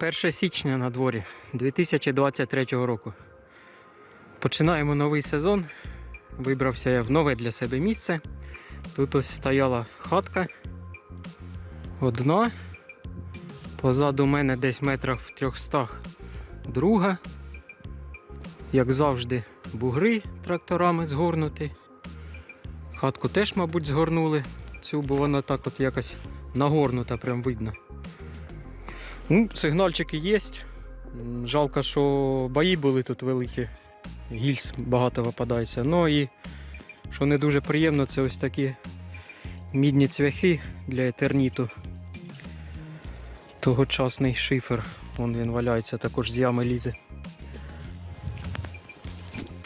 1 січня на дворі 2023 року. Починаємо новий сезон. Вибрався я в нове для себе місце. Тут ось стояла хатка. Одна. Позаду мене десь метрах в 300 друга. Як завжди, бугри тракторами згорнуті. Хатку теж, мабуть, згорнули. Цю, бо вона так от якось нагорнута, прям видно. Ну, сигнальчики є. Жалко, що бої були тут великі. Гільз багато випадається. Ну і що не дуже приємно, це ось такі мідні цвяхи для етерніту. Тогочасний шифер. Вон він валяється, також з ями лізе.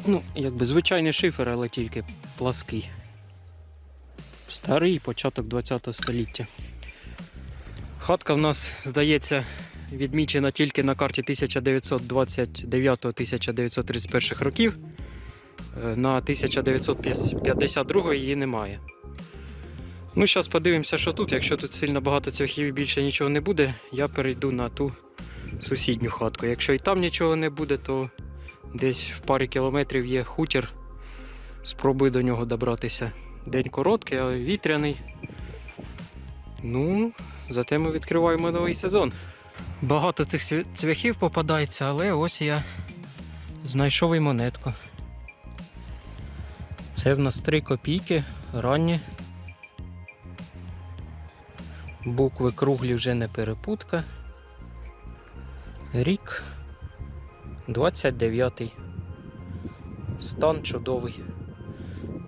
Ну, якби звичайний шифер, але тільки плаский. Старий початок 20 століття. Хатка в нас, здається, відмічена тільки на карті 1929-1931 років. Е, На 1952 її немає. Ну, зараз подивимося, що тут. Якщо тут сильно багато цвяхів і більше нічого не буде, я перейду на ту сусідню хатку. Якщо і там нічого не буде, то десь в парі кілометрів є хутір. Спробую до нього добратися. День короткий, але вітряний. Ну, зате ми відкриваємо новий сезон. Багато цих цвяхів попадається, але ось я знайшов і монетку. Це в нас 3 копійки, ранні. Букви круглі вже не перепутка. Рік 29. Стан чудовий.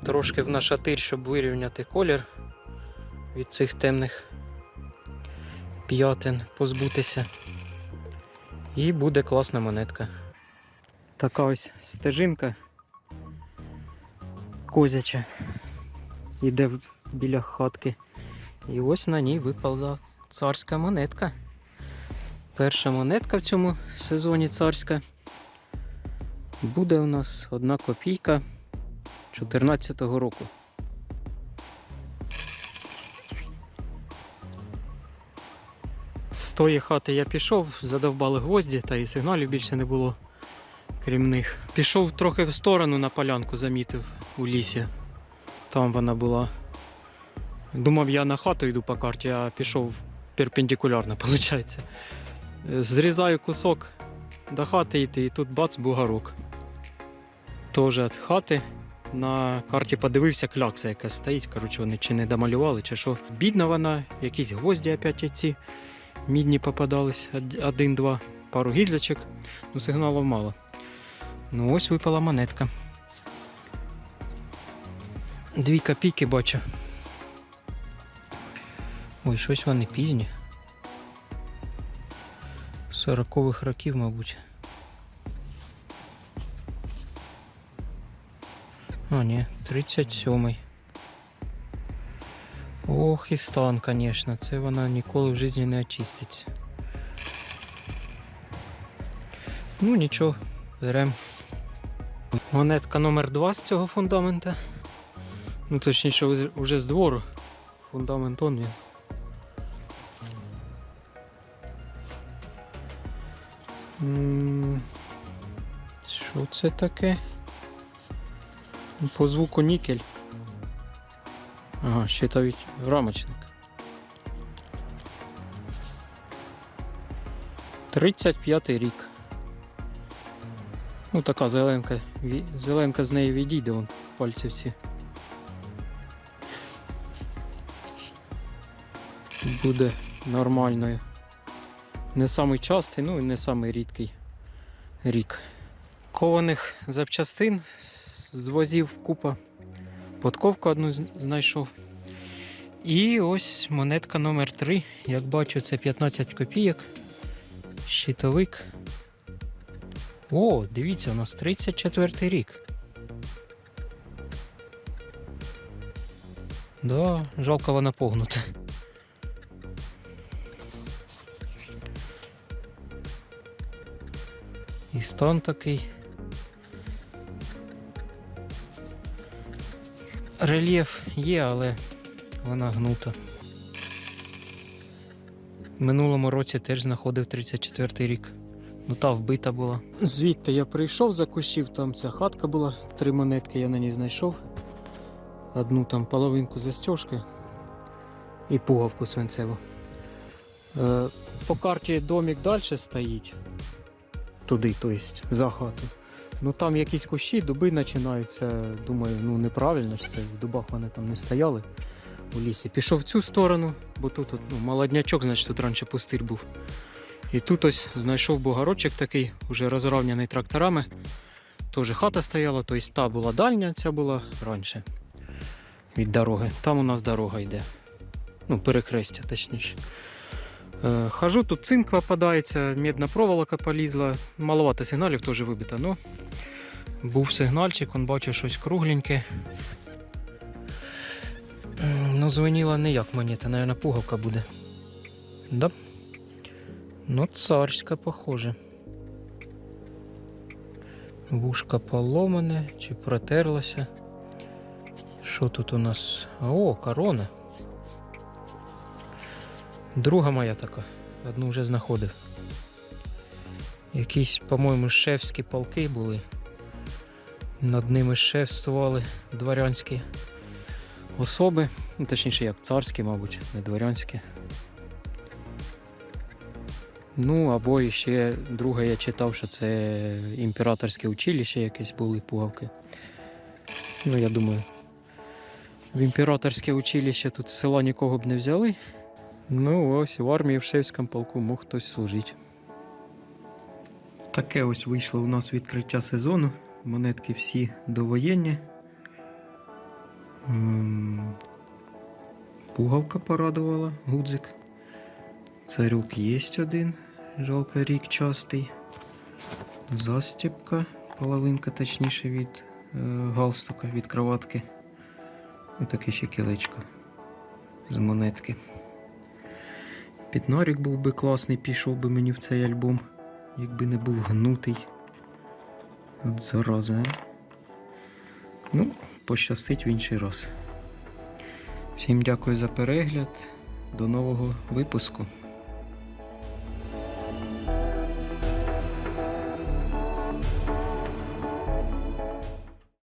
Трошки в нашатир, щоб вирівняти колір від цих темних п'ятин позбутися. І буде класна монетка. Така ось стежинка козяча. Іде біля хатки. І ось на ній випала царська монетка. Перша монетка в цьому сезоні царська. Буде у нас одна копійка 14-го року. Тої хати я пішов, задовбали гвозді, та і сигналів більше не було, крім них. Пішов трохи в сторону на полянку, замітив у лісі. Там вона була. Думав, я на хату йду по карті, а пішов перпендикулярно, виходить. Зрізаю кусок до хати йти, і тут бац, бугарок. Теж від хати. На карті подивився клякса, яка стоїть. Коротше, вони чи не домалювали, чи що. Бідна вона, якісь гвозді опять ці мідні попадались. од- Один-два, пару гільзочок. Ну, сигналів мало. Ну ось випала монетка. Дві копійки бачу. Ой, щось вони пізні. 40-х років, мабуть. А, ні, 37-й. Ох, і стан, звісно, це вона ніколи в житті не очиститься. Ну нічого, берем. Монетка номер 2 з цього фундамента. Ну, точніше, вже з двору. Фундамент он він. Що це таке? По звуку нікель. Ага, ще щитовий рамочник. 35 рік. Ну така зеленка. Зеленка з неї відійде вон пальцівці. Буде нормальною. Не самий частий, ну і не самий рідкий рік. Кованих запчастин з возів купа. Подковку одну знайшов. І ось монетка номер 3 Як бачу, це 15 копійок. Щитовик. О, дивіться, у нас 34 рік. Да, жалко вона погнута. І стан такий. Рельєф є, але вона гнута. Минулому році теж знаходив 34 рік. Ну та вбита була. Звідти я прийшов за кущів, там ця хатка була, три монетки я на ній знайшов. Одну там половинку застежки і пуговку свинцеву. Е, по карті домик далі стоїть. Туди, тобто за хату. Ну там якісь кущі, дуби починаються. Думаю, ну неправильно ж це, в дубах вони там не стояли у лісі. Пішов в цю сторону, бо тут ну, молоднячок, значить тут раніше пустир був. І тут ось знайшов бугорочок такий, уже розравняний тракторами. Теж хата стояла, тобто та була дальня, ця була раніше від дороги. Там у нас дорога йде. Ну, перехрестя, точніше. Е, хожу, тут цинк випадається, медна проволока полізла. Маловато сигналів теж вибито, ну був сигнальчик, он бачив щось кругленьке. Ну, дзвонила не як монета, мабуть, пуговка буде. Да? Ну, царська, похоже. Вушка поломане чи протерлася. Що тут у нас? О, корона. Друга моя така. Одну вже знаходив. Якісь, по-моєму, шефські полки були. Над ними шефствували дворянські особи. Ну, точніше, як царські, мабуть, не дворянські. Ну, або ще друге я читав, що це імператорське училище якесь були пугавки. Ну, я думаю, в імператорське училище тут з села нікого б не взяли. Ну, ось в армії в Шевському полку мог хтось служити. Таке ось вийшло у нас відкриття сезону. Монетки всі довоєнні. Пугавка порадувала, гудзик. Царюк є один, жалко рік частий. Застіпка, половинка точніше від е, галстука, від кроватки. І таке ще кілечко з монетки. Пітнарик був би класний, пішов би мені в цей альбом, якби не був гнутий. От зараза. а. Ну, пощастить в інший раз. Всім дякую за перегляд. До нового випуску.